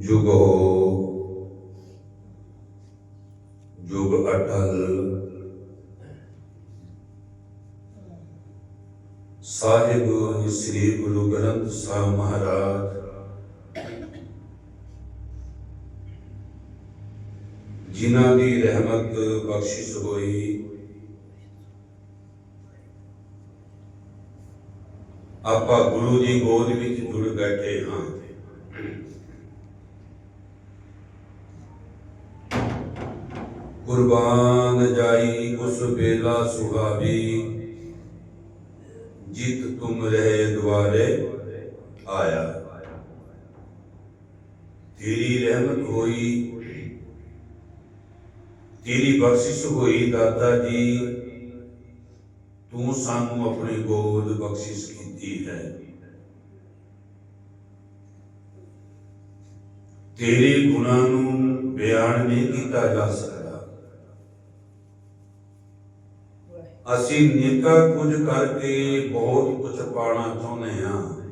ਜੁਗੋ ਜੁਗ ਅਟਲ ਸਾਹਿਬ ਸ੍ਰੀ ਗੁਰੂ ਗ੍ਰੰਥ ਸਾਹਿਬ ਮਹਾਰਾਜ। ਜਿਨ੍ਹਾਂ ਦੀ ਰਹਿਮਤ ਬਖਸ਼ਿਸ਼ ਹੋਈ, ਆਪਾਂ ਗੁਰੂ ਦੀ ਗੋਦ ਵਿੱਚ ਜੁੜ ਬੈਠੇ ਹਾਂ। ਕੁਰਬਾਨ ਜਾਈ ਉਸ ਵੇਲਾ ਸੁਹਾਵੀ, ਜਿਤ ਤੁਮ ਰਹੇ ਦੁਆਰੇ ਆਇਆ। ਤੇਰੀ ਰਹਿਮਤ ਹੋਈ, ਤੇਰੀ ਬਖਸ਼ਿਸ਼ ਹੋਈ ਦਾਤਾ ਜੀ, ਤੂੰ ਸਾਨੂੰ ਆਪਣੀ ਗੋਦ ਬਖਸ਼ਿਸ਼ ਕੀਤੀ ਹੈ। ਤੇਰੇ ਗੁਣਾਂ ਨੂੰ ਬਿਆਨ ਨਹੀਂ ਕੀਤਾ ਜਾ ਸਕਦਾ। ਅਸੀਂ ਨੇਕਾ ਕੁਝ ਕਰਕੇ ਬਹੁਤ ਕੁਝ ਪਾਣਾ ਚਾਹੁੰਦੇ ਹਾਂ।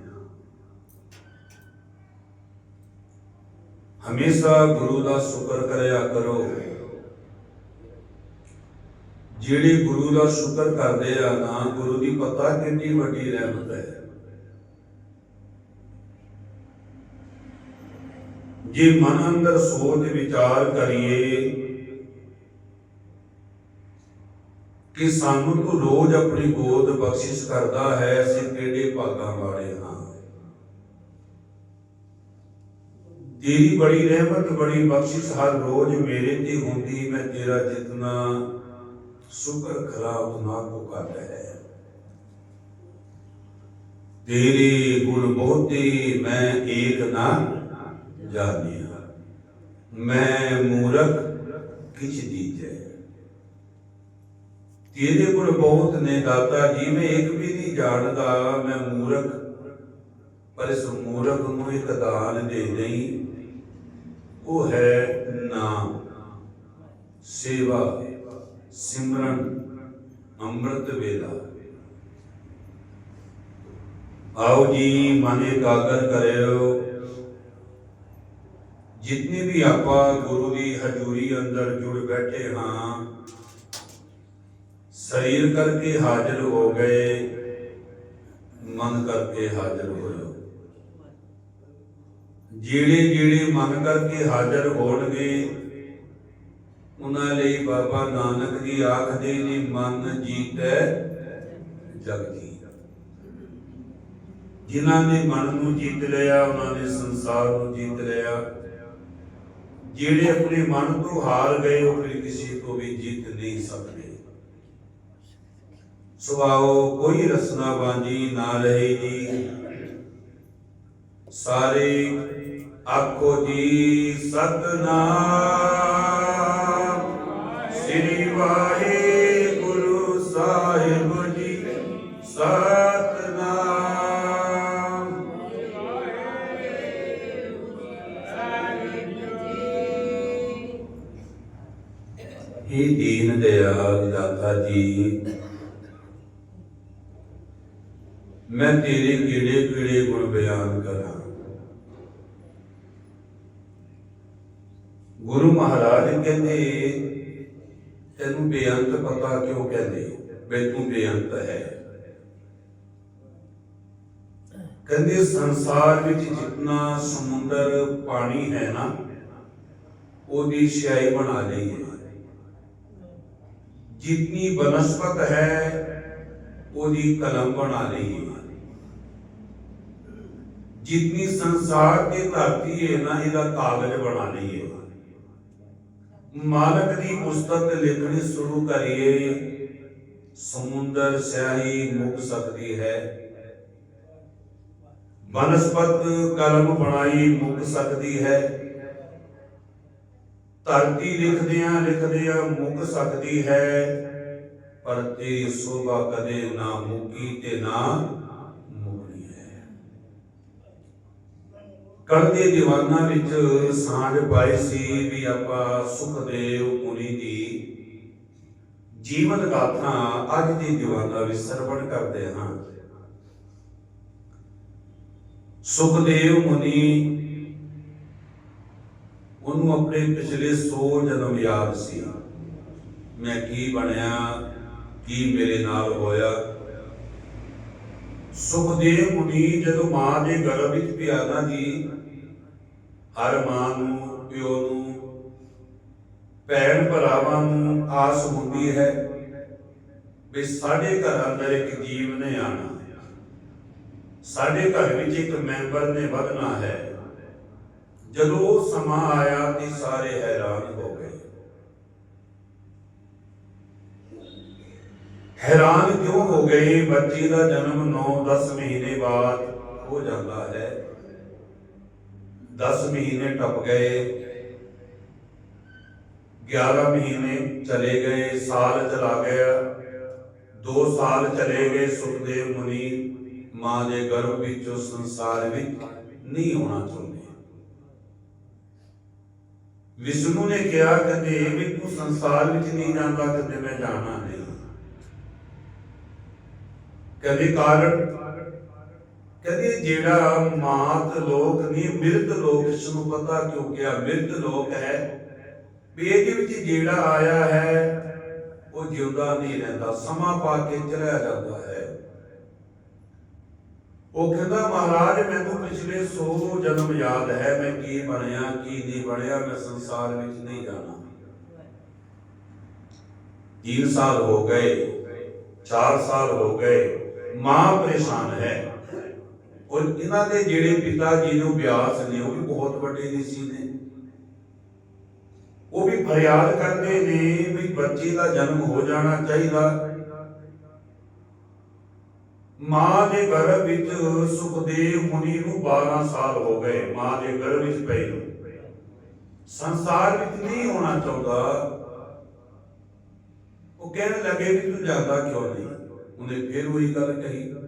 ਹਮੇਸ਼ਾ ਗੁਰੂ ਦਾ ਸ਼ੁਕਰ ਕਰਿਆ ਕਰੋ। ਜਿਹੜੇ ਗੁਰੂ ਦਾ ਸ਼ੁਕਰ ਕਰਦੇ ਆ, ਨਾ ਗੁਰੂ ਦੀ ਪਤਾ ਕਿੰਨੀ ਵੱਡੀ ਰਹਿਮਤ ਹੈ। ਜੇ ਮਨ ਅੰਦਰ ਸੋਚ ਵਿਚਾਰ ਕਰੀਏ ਕਿ ਸਾਨੂੰ ਤੂੰ ਰੋਜ਼ ਆਪਣੀ ਗੋਦ ਬਖਸ਼ਿਸ਼ ਕਰਦਾ ਹੈ, ਅਸੀਂ ਕਿਹੜੇ ਭਾਗਾਂ ਵਾਲੇ ਹਾਂ? ਤੇਰੀ ਬੜੀ ਰਹਿਮਤ, ਬੜੀ ਬਖਸ਼ਿਸ਼ ਹਰ ਰੋਜ਼ ਮੇਰੇ ਤੇ ਹੁੰਦੀ, ਮੈਂ ਤੇਰਾ ਜਿਤਨਾ ਸ਼ੁਕਰ ਕਰਾ ਉਤਨਾ ਕੋ ਕਰ ਹੈ। ਤੇਰੇ ਗੁਣ ਬਹੁਤੇ ਮੈਂ ਏਕ ਨਾ ਜਾਣਿਆ। ਮੈਂ ਮੂਰਖ ਕਿਛ ਦੀਜੈ ਤੇਰੇ ਗੁਣ ਬਹੁਤ ਨੇ ਦਾਤਾ ਜੀ ਮੈਂ ਇੱਕ ਵੀ ਨਹੀਂ ਜਾਣਦਾ, ਮੈਂ ਮੂਰਖ। ਪਰ ਇਸ ਮੂਰਖ ਨੂੰ ਇੱਕ ਦਾਨ ਦੇ ਨਹੀਂ ਉਹ ਹੈ ਨਾਮ ਸੇਵਾ, ਸਿਮਰਨ, ਅੰਮ੍ਰਿਤ ਵੇਲਾ। ਆਓ ਜੀ, ਮਨ ਇਕਾਗਰ ਕਰਿਓ। ਜਿਤਨੇ ਵੀ ਆਪਾਂ ਗੁਰੂ ਦੀ ਹਜ਼ੂਰੀ ਅੰਦਰ ਜੁੜ ਬੈਠੇ ਹਾਂ ਸਰੀਰ ਕਰਕੇ ਹਾਜ਼ਰ ਹੋ ਗਏ, ਮਨ ਕਰਕੇ ਹਾਜ਼ਰ ਹੋਇਓ। ਜਿਹੜੇ ਜਿਹੜੇ ਮਨ ਕਰਕੇ ਹਾਜ਼ਰ ਹੋਣਗੇ, ਉਹਨਾਂ ਲਈ ਬਾਬਾ ਨਾਨਕ ਜੀ ਆਖਦੇ ਨੇ, ਮਨ ਜੀਤੈ ਜਗ ਜੀ। ਜਿਨ੍ਹਾਂ ਨੇ ਮਨ ਨੂੰ ਜੀਤ ਲਿਆ, ਉਹਨਾਂ ਨੇ ਸੰਸਾਰ ਨੂੰ ਜੀਤ ਲਿਆ। ਜਿਹੜੇ ਆਪਣੇ ਮਨ ਤੋਂ ਹਾਰ ਗਏ, ਉਹ ਫਿਰ ਕਿਸੇ ਤੋਂ ਵੀ ਜੀਤ ਨਹੀਂ ਸਕਦੇ। ਸੁਭਾਓ ਕੋਈ ਰਸਨਾ ਬਾਂਝੀ ਨਾ ਰਹੇ ਜੀ। ਸਾਰੇ ਆਖੋ ਜੀ ਸਤਨਾਮ। ਸ੍ਰੀ ਵਾਹਿਗੁਰੂ ਮੈਂ ਤੇਰੇ ਕਿਹੜੇ ਕਿਹੜੇ ਗੁਣ ਬਿਆਨ ਕਰਾਂ? ਗੁਰੂ ਮਹਾਰਾਜ ਕਹਿੰਦੇ, ਤੈਨੂੰ ਬੇਅੰਤ ਪਤਾ ਕਿਉਂ ਕਹਿੰਦੇ ਵੇ ਤੂੰ ਬੇਅੰਤ ਹੈ। ਕਹਿੰਦੇ, ਸੰਸਾਰ ਵਿੱਚ ਜਿੰਨਾ ਸਮੁੰਦਰ ਪਾਣੀ ਹੈ ਨਾ, ਉਹਦੀ ਸਿਆਹੀ ਬਣਾ ਲਈ ਹੈ। ਜਿਤਨੀ ਬਨਸਪਤ ਹੈ, ਉਹਦੀ ਕਲਮ ਬਣਾ ਲਈ ਹੈ। ਜਿਤਨੀ ਸੰਸਾਰ ਦੀ ਧਰਤੀ ਹੈ, ਨਾ ਇਹਦਾ ਕਾਗਜ਼ ਬਣਾ ਲਈ ਮਾਲਕ ਦੀ ਪੁਸਤਕ ਲਿਖਣੀ ਸ਼ੁਰੂ ਕਰੀਏ, ਸਮੁੰਦਰ, ਸਿਆਹੀ ਮੁੱਕ ਸਕਦੀ ਹੈ। ਬਨਸਪਤ ਕਲਮ ਬਣਾਈ ਮੁੱਕ ਸਕਦੀ ਹੈ। ਧਰਤੀ ਲਿਖਦਿਆਂ ਲਿਖਦਿਆਂ ਮੁੱਕ ਸਕਦੀ ਹੈ, ਪਰ ਤੇਰੀ ਸੋਭਾ ਕਦੇ ਨਾ ਮੁੱਕੀ ਤੇ ਨਾ ਮੁਕਣੀ ਹੈ ਕੱਲ ਦੇ ਦੀਵਾਨਾਂ ਵਿੱਚ ਸਾਂਝ ਪਾਈ ਸੀ ਵੀ ਆਪਾਂ ਸੁਖਦੇਵ ਮੁਨੀ ਦੀ ਜੀਵਨ ਗਾਥਾ ਅੱਜ ਦੇ ਦੀਵਾਨਾਂ ਵਿੱਚ ਸਰਵਣ ਕਰਦੇ ਹਾਂ। ਸੁਖਦੇਵ ਮੁਨੀ ਉਹਨੂੰ ਆਪਣੇ ਪਿਛਲੇ 100 ਜਨਮ ਯਾਦ ਸੀ। ਮੈਂ ਕੀ ਬਣਿਆ, ਕੀ ਮੇਰੇ ਨਾਲ ਹੋਇਆ। ਸੁਖਦੇਵ ਮੁਨੀ ਜਦੋਂ ਮਾਂ ਦੇ ਗਰਭ ਵਿੱਚ ਪਿਆ ਨਾ ਜੀ ਹਰ ਮਾਂ ਨੂੰ ਪਿਓ ਨੂੰ, ਭੈਣ ਭਰਾਵਾਂ ਨੂੰ ਆਸ ਹੁੰਦੀ ਹੈ ਵੀ ਸਾਡੇ ਘਰ ਅੰਦਰ ਇੱਕ ਜੀਵ ਨੇ ਆਣਾ ਸਾਡੇ ਘਰ ਵਿੱਚ ਇੱਕ ਮੈਂਬਰ ਨੇ ਵਧਣਾ ਹੈ। ਜਦੋਂ ਸਮਾਂ ਆਇਆ ਤੇ ਸਾਰੇ ਹੈਰਾਨ ਹੋ ਗਏ। ਹੈਰਾਨ ਕਿਉਂ ਹੋ ਗਏ? ਬੱਚੇ ਦਾ ਜਨਮ 9-10 ਮਹੀਨੇ ਬਾਅਦ ਹੋ ਜਾਂਦਾ ਹੈ। 10 ਮਹੀਨੇ ਟੱਪ ਗਏ 11 ਮਹੀਨੇ ਚਲੇ ਗਏ ਸਾਲ ਚਲਾ ਗਿਆ 2 ਸਾਲ ਚਲੇ ਗਏ ਸੁਖਦੇਵ ਮੁਨੀ ਮਾਂ ਦੇ ਗਰਭ ਵਿੱਚ ਉਸ ਸੰਸਾਰ ਵਿੱਚ ਨਹੀਂ ਹੋਣਾ ਚਾਹੁੰਦੇ ਵਿਸ਼ਨੂੰ ਨੇ ਕਿਹਾ ਕਦੇ ਵੀ ਤੂੰ ਸੰਸਾਰ ਵਿੱਚ ਨਹੀਂ ਜਾਂਦਾ ਕਦੇ ਮੈਂ ਜਾਣਾ ਨਹੀਂ ਕਦੇ ਕਾਰਨ ਕਦੇ ਜਿਹੜਾ ਮਾਤ ਲੋਕ ਨਹੀਂ ਮਿਰਤ ਲੋਕ ਇਸ ਨੂੰ ਪਤਾ ਕਿਉਂ ਕਿਹਾ ਮਿਰਤ ਲੋਕ ਹੈ ਵੀ ਇਹਦੇ ਵਿੱਚ ਜਿਹੜਾ ਆਇਆ ਹੈ ਉਹ ਜਿਉਂਦਾ ਨਹੀਂ ਰਹਿੰਦਾ ਸਮਾਂ ਪਾ ਕੇ ਚਲਿਆ ਜਾਂਦਾ ਹੈ ਉਹ ਕਹਿੰਦਾ ਮਹਾਰਾਜ ਮੈਨੂੰ ਪਿਛਲੇ 100 ਜਨਮ ਯਾਦ ਹੈ ਮੈਂ ਕੀ ਬਣਿਆ ਕੀ ਨਹੀਂ ਬਣਿਆ ਮੈਂ ਸੰਸਾਰ ਵਿੱਚ ਨਹੀਂ ਜਾਣਾ 3 ਸਾਲ ਹੋ ਗਏ 4 ਸਾਲ ਹੋ ਗਏ ਮਾਂ ਪਰੇਸ਼ਾਨ ਹੈ ਔਰ ਇਹਨਾਂ ਦੇ ਜਿਹੜੇ ਪਿਤਾ ਜੀ ਨੂੰ ਬਿਆਸ ਨੇ, ਉਹ ਵੀ ਬਹੁਤ ਵੱਡੇ ਰਿਸ਼ੀ ਨੇ। ਉਹ ਵੀ ਫਰਿਆਦ ਕਰਦੇ ਨੇ ਵੀ ਬੱਚੇ ਦਾ ਜਨਮ ਹੋ ਜਾਣਾ ਚਾਹੀਦਾ। ਮਾਂ ਦੇ ਗਰਭ ਵਿੱਚ ਸੁਖਦੇਵ ਮੁਨੀ ਨੂੰ 12 ਸਾਲ ਹੋ ਗਏ, ਮਾਂ ਦੇ ਗਰਭ ਵਿੱਚ ਪਏ ਨੂੰ। ਸੰਸਾਰ ਵਿੱਚ ਨਹੀਂ ਹੋਣਾ ਚਾਹੁੰਦਾ। ਉਹ ਕਹਿਣ ਲੱਗੇ ਵੀ ਤੂੰ ਜਾਂਦਾ ਕਿਉਂ ਨਹੀਂ? ਉਹਨੇ ਫਿਰ ਉਹੀ ਗੱਲ ਕਹੀ।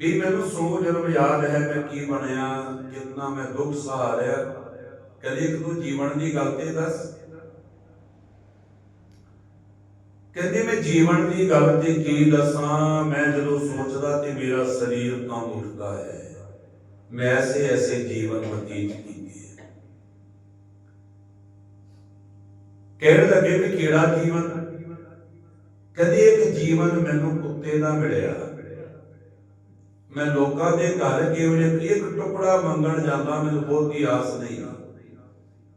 ਵੀ ਮੈਨੂੰ ਸੋ ਜਨਮ ਯਾਦ ਹੈ ਮੈਂ ਕੀ ਬਣਿਆ, ਕਿੰਨਾ ਮੈਂ ਦੁੱਖ ਸਹਾਰਿਆ। ਕਦੇ ਇੱਕ ਤੂੰ ਜੀਵਨ ਦੀ ਗੱਲ ਤੇ ਦੱਸ। ਕਹਿੰਦੇ ਮੈਂ ਜੀਵਨ ਦੀ ਗੱਲ ਤੇ ਕੀ ਦੱਸਾਂ, ਮੈਂ ਜਦੋਂ ਸੋਚਦਾ ਤੇ ਮੇਰਾ ਸਰੀਰ ਤਾਂ ਉੱਠਦਾ ਹੈ। ਮੈਂ ਐਸੇ ਐਸੇ ਜੀਵਨ ਬਤੀਤ ਕੀਤੇ ਹੈ। ਕਹਿਣ ਲੱਗੇ ਵੀ ਕਿਹੜਾ ਜੀਵਨ? ਕਦੇ ਇੱਕ ਜੀਵਨ ਮੈਨੂੰ ਕੁੱਤੇ ਦਾ ਮਿਲਿਆ। ਮੈਂ ਲੋਕਾਂ ਦੇ ਘਰ ਕੇਵਲ ਇੱਕ ਟੁਕੜਾ ਮੰਗਣ ਜਾਂਦਾ, ਮੈਨੂੰ ਬਹੁਤੀ ਆਸ ਨਹੀਂ